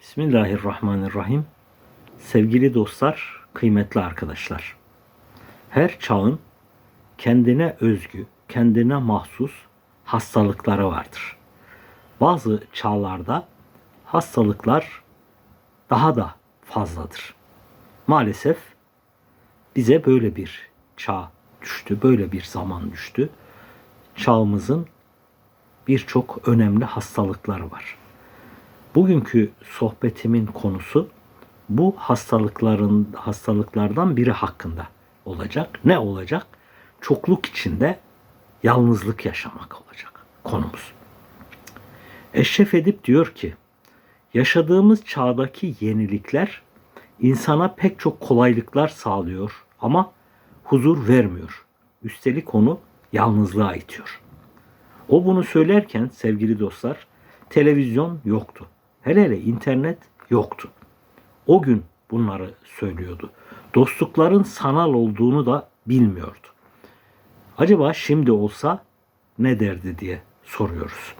Bismillahirrahmanirrahim. Sevgili dostlar, kıymetli arkadaşlar. Her çağın kendine özgü, kendine mahsus hastalıkları vardır. Bazı çağlarda hastalıklar daha da fazladır. Maalesef bize böyle bir çağ düştü, böyle bir zaman düştü. Çağımızın birçok önemli hastalıkları var. Bugünkü sohbetimin konusu bu hastalıkların hastalıklardan biri hakkında olacak. Ne olacak? Çokluk içinde yalnızlık yaşamak olacak konumuz. Eşref Edip diyor ki, yaşadığımız çağdaki yenilikler insana pek çok kolaylıklar sağlıyor ama huzur vermiyor. Üstelik onu yalnızlığa itiyor. O bunu söylerken sevgili dostlar televizyon yoktu. Hele hele internet yoktu. O gün bunları söylüyordu. Dostlukların sanal olduğunu da bilmiyordu. Acaba şimdi olsa ne derdi diye soruyoruz.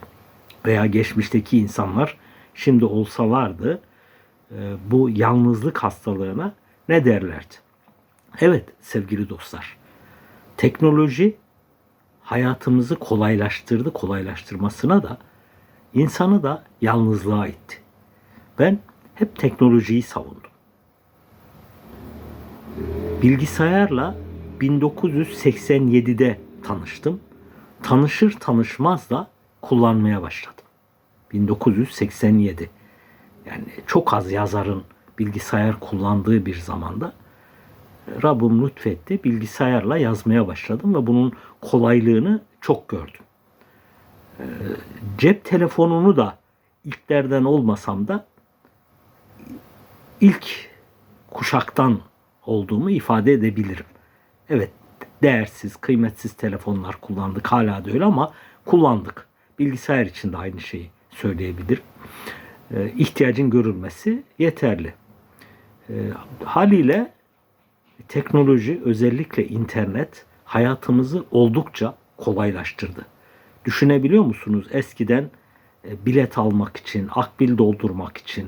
Veya geçmişteki insanlar şimdi olsalardı e, bu yalnızlık hastalığına ne derlerdi? Evet sevgili dostlar. Teknoloji hayatımızı kolaylaştırdı. Kolaylaştırmasına da insanı da yalnızlığa itti. Ben hep teknolojiyi savundum. Bilgisayarla 1987'de tanıştım. Tanışır tanışmaz da kullanmaya başladım. 1987. Yani çok az yazarın bilgisayar kullandığı bir zamanda Rabbim lütfetti. Bilgisayarla yazmaya başladım ve bunun kolaylığını çok gördüm. Cep telefonunu da ilklerden olmasam da ilk kuşaktan olduğumu ifade edebilirim. Evet değersiz, kıymetsiz telefonlar kullandık. Hala da öyle ama kullandık. Bilgisayar için de aynı şeyi söyleyebilirim. Ee, ihtiyacın görülmesi yeterli. Ee, haliyle teknoloji özellikle internet hayatımızı oldukça kolaylaştırdı. Düşünebiliyor musunuz? Eskiden e, bilet almak için, akbil doldurmak için,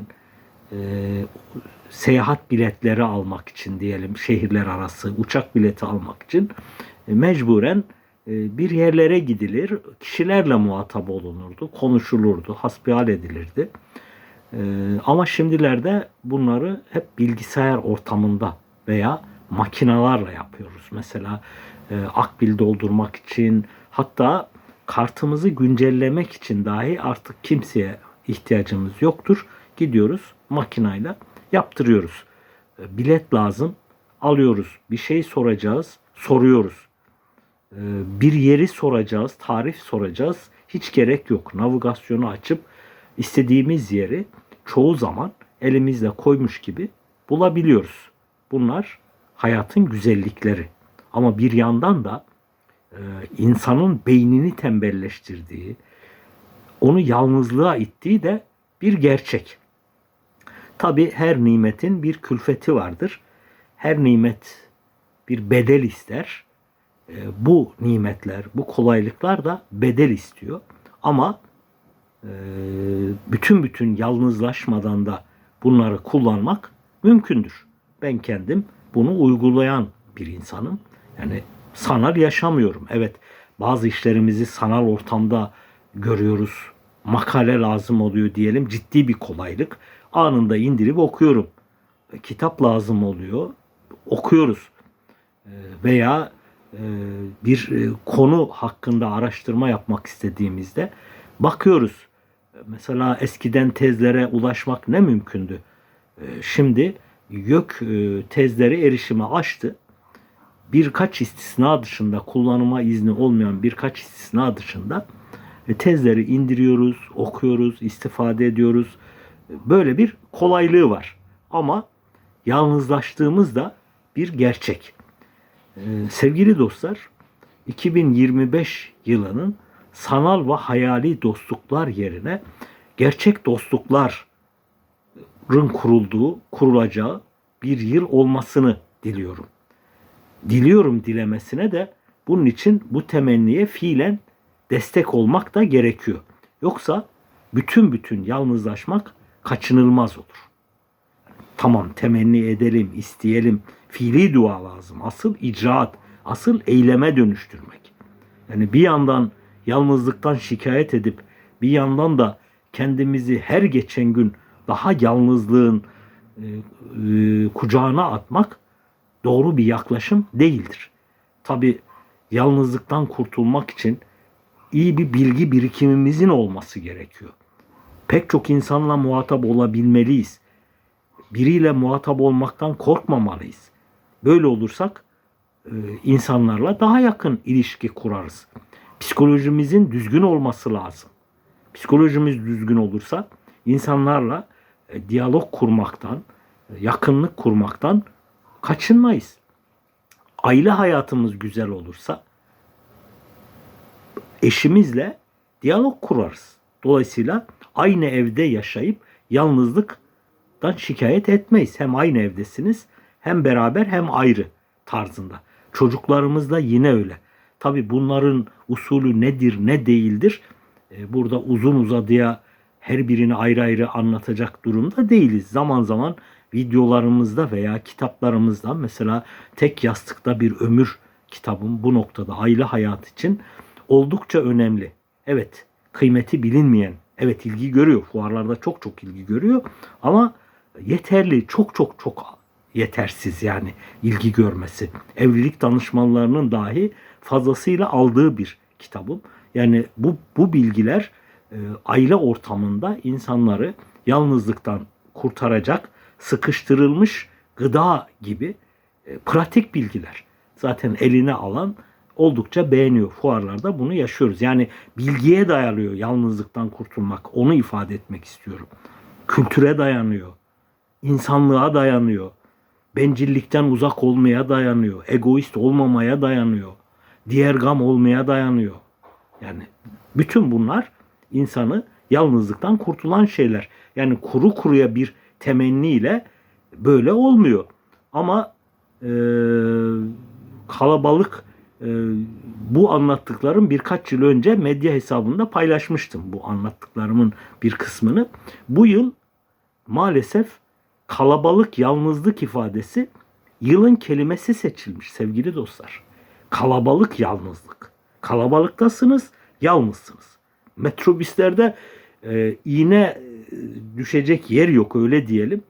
e, seyahat biletleri almak için diyelim şehirler arası uçak bileti almak için e, mecburen bir yerlere gidilir, kişilerle muhatap olunurdu, konuşulurdu, hasbihal edilirdi. Ama şimdilerde bunları hep bilgisayar ortamında veya makinalarla yapıyoruz. Mesela akbil doldurmak için hatta kartımızı güncellemek için dahi artık kimseye ihtiyacımız yoktur. Gidiyoruz makinayla yaptırıyoruz. E, bilet lazım alıyoruz. Bir şey soracağız soruyoruz. E, bir yeri soracağız, tarif soracağız. Hiç gerek yok. Navigasyonu açıp istediğimiz yeri çoğu zaman elimizle koymuş gibi bulabiliyoruz. Bunlar hayatın güzellikleri. Ama bir yandan da insanın beynini tembelleştirdiği, onu yalnızlığa ittiği de bir gerçek. Tabi her nimetin bir külfeti vardır. Her nimet bir bedel ister. E, bu nimetler, bu kolaylıklar da bedel istiyor. Ama e, bütün bütün yalnızlaşmadan da bunları kullanmak mümkündür. Ben kendim bunu uygulayan bir insanım. Yani sanal yaşamıyorum. Evet bazı işlerimizi sanal ortamda görüyoruz. Makale lazım oluyor diyelim ciddi bir kolaylık. Anında indirip okuyorum. Kitap lazım oluyor. Okuyoruz. Ee, veya e, bir e, konu hakkında araştırma yapmak istediğimizde bakıyoruz. Mesela eskiden tezlere ulaşmak ne mümkündü? Şimdi YÖK e, tezleri erişime açtı. Birkaç istisna dışında kullanıma izni olmayan birkaç istisna dışında e, tezleri indiriyoruz, okuyoruz, istifade ediyoruz. Böyle bir kolaylığı var. Ama yalnızlaştığımız da bir gerçek. E, sevgili dostlar, 2025 yılının sanal ve hayali dostluklar yerine gerçek dostluklar rın kurulduğu, kurulacağı bir yıl olmasını diliyorum. Diliyorum dilemesine de bunun için bu temenniye fiilen destek olmak da gerekiyor. Yoksa bütün bütün yalnızlaşmak kaçınılmaz olur. Tamam temenni edelim, isteyelim. Fiili dua lazım. Asıl icraat, asıl eyleme dönüştürmek. Yani bir yandan yalnızlıktan şikayet edip bir yandan da kendimizi her geçen gün daha yalnızlığın e, e, kucağına atmak doğru bir yaklaşım değildir. Tabi yalnızlıktan kurtulmak için iyi bir bilgi birikimimizin olması gerekiyor. Pek çok insanla muhatap olabilmeliyiz. Biriyle muhatap olmaktan korkmamalıyız. Böyle olursak e, insanlarla daha yakın ilişki kurarız. Psikolojimizin düzgün olması lazım. Psikolojimiz düzgün olursa insanlarla e, diyalog kurmaktan, e, yakınlık kurmaktan kaçınmayız. Aile hayatımız güzel olursa eşimizle diyalog kurarız. Dolayısıyla aynı evde yaşayıp yalnızlıktan şikayet etmeyiz. Hem aynı evdesiniz hem beraber hem ayrı tarzında. Çocuklarımız da yine öyle. Tabi bunların usulü nedir ne değildir e, burada uzun uzadıya her birini ayrı ayrı anlatacak durumda değiliz. Zaman zaman videolarımızda veya kitaplarımızda mesela Tek Yastıkta Bir Ömür kitabım bu noktada aile hayat için oldukça önemli. Evet kıymeti bilinmeyen, evet ilgi görüyor. Fuarlarda çok çok ilgi görüyor ama yeterli, çok çok çok yetersiz yani ilgi görmesi. Evlilik danışmanlarının dahi fazlasıyla aldığı bir kitabım. Yani bu bu bilgiler e, aile ortamında insanları yalnızlıktan kurtaracak sıkıştırılmış gıda gibi e, pratik bilgiler. Zaten eline alan oldukça beğeniyor. Fuarlarda bunu yaşıyoruz. Yani bilgiye dayanıyor yalnızlıktan kurtulmak. Onu ifade etmek istiyorum. Kültüre dayanıyor. insanlığa dayanıyor. Bencillikten uzak olmaya dayanıyor. Egoist olmamaya dayanıyor. Diğer gam olmaya dayanıyor. Yani bütün bunlar insanı yalnızlıktan kurtulan şeyler. Yani kuru kuruya bir temenniyle böyle olmuyor. Ama e, kalabalık e, bu anlattıklarım birkaç yıl önce medya hesabında paylaşmıştım bu anlattıklarımın bir kısmını. Bu yıl maalesef kalabalık yalnızlık ifadesi yılın kelimesi seçilmiş sevgili dostlar. Kalabalık yalnızlık. Kalabalıktasınız, yalnızsınız. Metrobüslerde e, iğne düşecek yer yok öyle diyelim.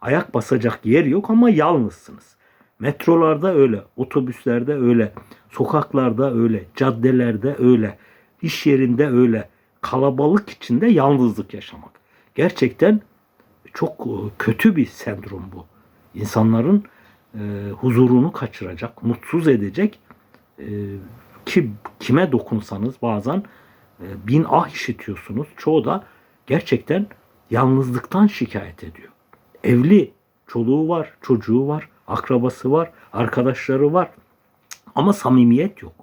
Ayak basacak yer yok ama yalnızsınız. Metrolarda öyle, otobüslerde öyle, sokaklarda öyle, caddelerde öyle, iş yerinde öyle. Kalabalık içinde yalnızlık yaşamak. Gerçekten çok e, kötü bir sendrom bu. İnsanların e, huzurunu kaçıracak, mutsuz edecek e, ki kime dokunsanız bazen e, bin ah işitiyorsunuz. Çoğu da gerçekten yalnızlıktan şikayet ediyor. Evli, çoluğu var, çocuğu var, akrabası var, arkadaşları var. Ama samimiyet yok.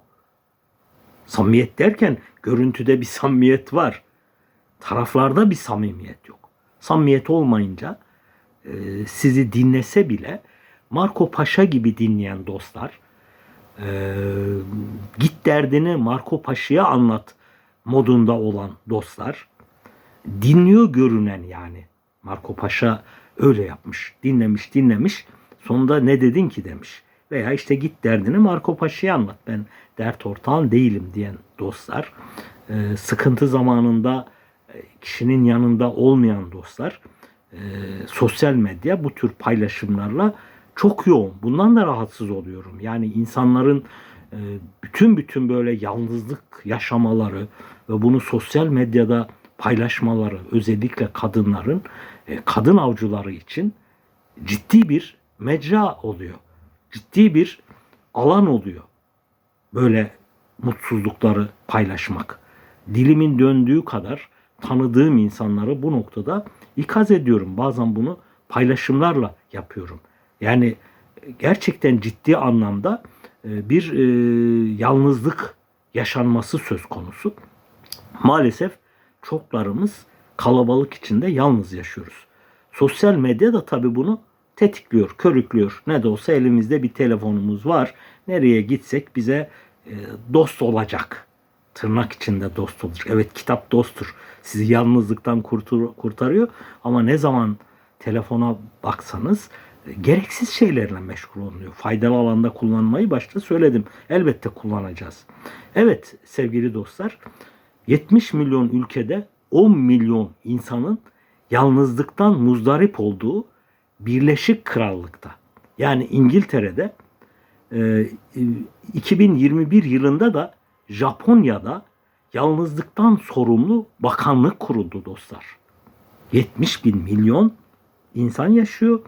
Samimiyet derken görüntüde bir samimiyet var. Taraflarda bir samimiyet yok. Samimiyet olmayınca e, sizi dinlese bile Marco Paşa gibi dinleyen dostlar e, git derdini Marco Paşa'ya anlat modunda olan dostlar dinliyor görünen yani. Marco Paşa öyle yapmış. Dinlemiş dinlemiş. Sonunda ne dedin ki demiş. Veya işte git derdini Marco Paşa'ya anlat. Ben dert ortağın değilim diyen dostlar. E, sıkıntı zamanında e, kişinin yanında olmayan dostlar e, sosyal medya bu tür paylaşımlarla çok yoğun. Bundan da rahatsız oluyorum. Yani insanların e, bütün bütün böyle yalnızlık yaşamaları ve bunu sosyal medyada paylaşmaları özellikle kadınların e, kadın avcıları için ciddi bir mecra oluyor. Ciddi bir alan oluyor. Böyle mutsuzlukları paylaşmak. Dilimin döndüğü kadar tanıdığım insanları bu noktada ikaz ediyorum. Bazen bunu paylaşımlarla yapıyorum. Yani gerçekten ciddi anlamda e, bir e, yalnızlık yaşanması söz konusu. Maalesef çoklarımız kalabalık içinde yalnız yaşıyoruz. Sosyal medya da tabii bunu tetikliyor, körüklüyor. Ne de olsa elimizde bir telefonumuz var. Nereye gitsek bize e, dost olacak tırnak içinde dost olur. Evet kitap dosttur. Sizi yalnızlıktan kurtur, kurtarıyor ama ne zaman telefona baksanız e, gereksiz şeylerle meşgul olunuyor. Faydalı alanda kullanmayı başta söyledim. Elbette kullanacağız. Evet sevgili dostlar 70 milyon ülkede 10 milyon insanın yalnızlıktan muzdarip olduğu Birleşik Krallık'ta yani İngiltere'de e, e, 2021 yılında da Japonya'da yalnızlıktan sorumlu bakanlık kuruldu dostlar. 70 bin milyon insan yaşıyor.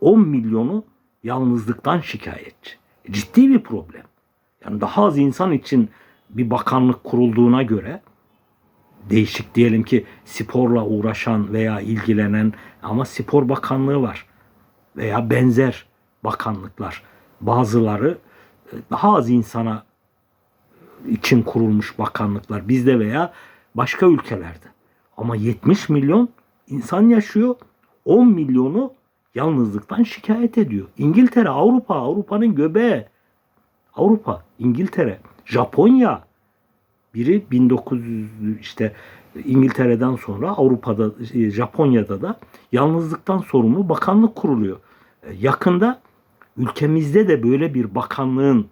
10 milyonu yalnızlıktan şikayetçi. Ciddi bir problem. Yani daha az insan için bir bakanlık kurulduğuna göre değişik diyelim ki sporla uğraşan veya ilgilenen ama spor bakanlığı var veya benzer bakanlıklar. Bazıları e, daha az insana için kurulmuş bakanlıklar bizde veya başka ülkelerde. Ama 70 milyon insan yaşıyor. 10 milyonu yalnızlıktan şikayet ediyor. İngiltere, Avrupa, Avrupa'nın göbeği. Avrupa, İngiltere, Japonya. Biri 1900 işte İngiltere'den sonra Avrupa'da, e, Japonya'da da yalnızlıktan sorumlu bakanlık kuruluyor. E, Yakında ülkemizde de böyle bir bakanlığın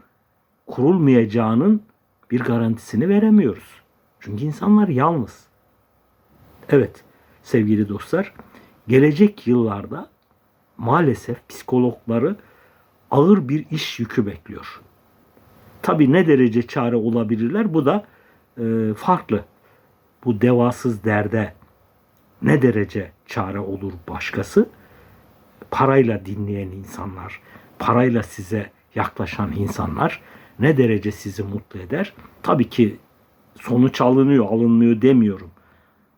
kurulmayacağının bir garantisini veremiyoruz. Çünkü insanlar yalnız. Evet sevgili dostlar, gelecek yıllarda maalesef psikologları ağır bir iş yükü bekliyor. Tabi ne derece çare olabilirler bu da e, farklı. Bu devasız derde ne derece çare olur başkası? Parayla dinleyen insanlar, parayla size yaklaşan insanlar ne derece sizi mutlu eder? Tabii ki sonuç alınıyor, alınmıyor demiyorum.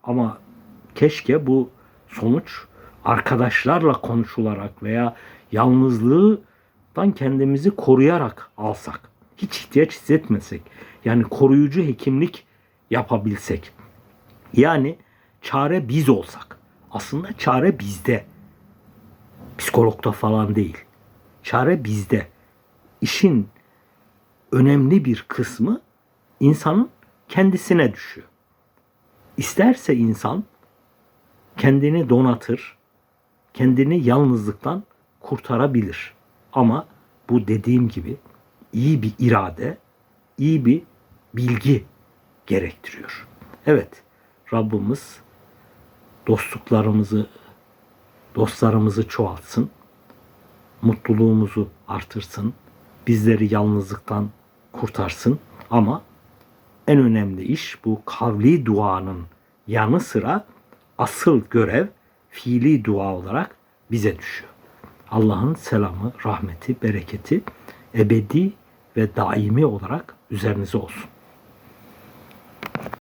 Ama keşke bu sonuç arkadaşlarla konuşularak veya yalnızlıktan kendimizi koruyarak alsak. Hiç ihtiyaç hissetmesek. Yani koruyucu hekimlik yapabilsek. Yani çare biz olsak. Aslında çare bizde. Psikologda falan değil. Çare bizde. İşin önemli bir kısmı insanın kendisine düşüyor. İsterse insan kendini donatır, kendini yalnızlıktan kurtarabilir. Ama bu dediğim gibi iyi bir irade, iyi bir bilgi gerektiriyor. Evet, Rabbimiz dostluklarımızı, dostlarımızı çoğaltsın, mutluluğumuzu artırsın, bizleri yalnızlıktan kurtarsın ama en önemli iş bu kavli duanın yanı sıra asıl görev fiili dua olarak bize düşüyor. Allah'ın selamı, rahmeti, bereketi ebedi ve daimi olarak üzerinize olsun.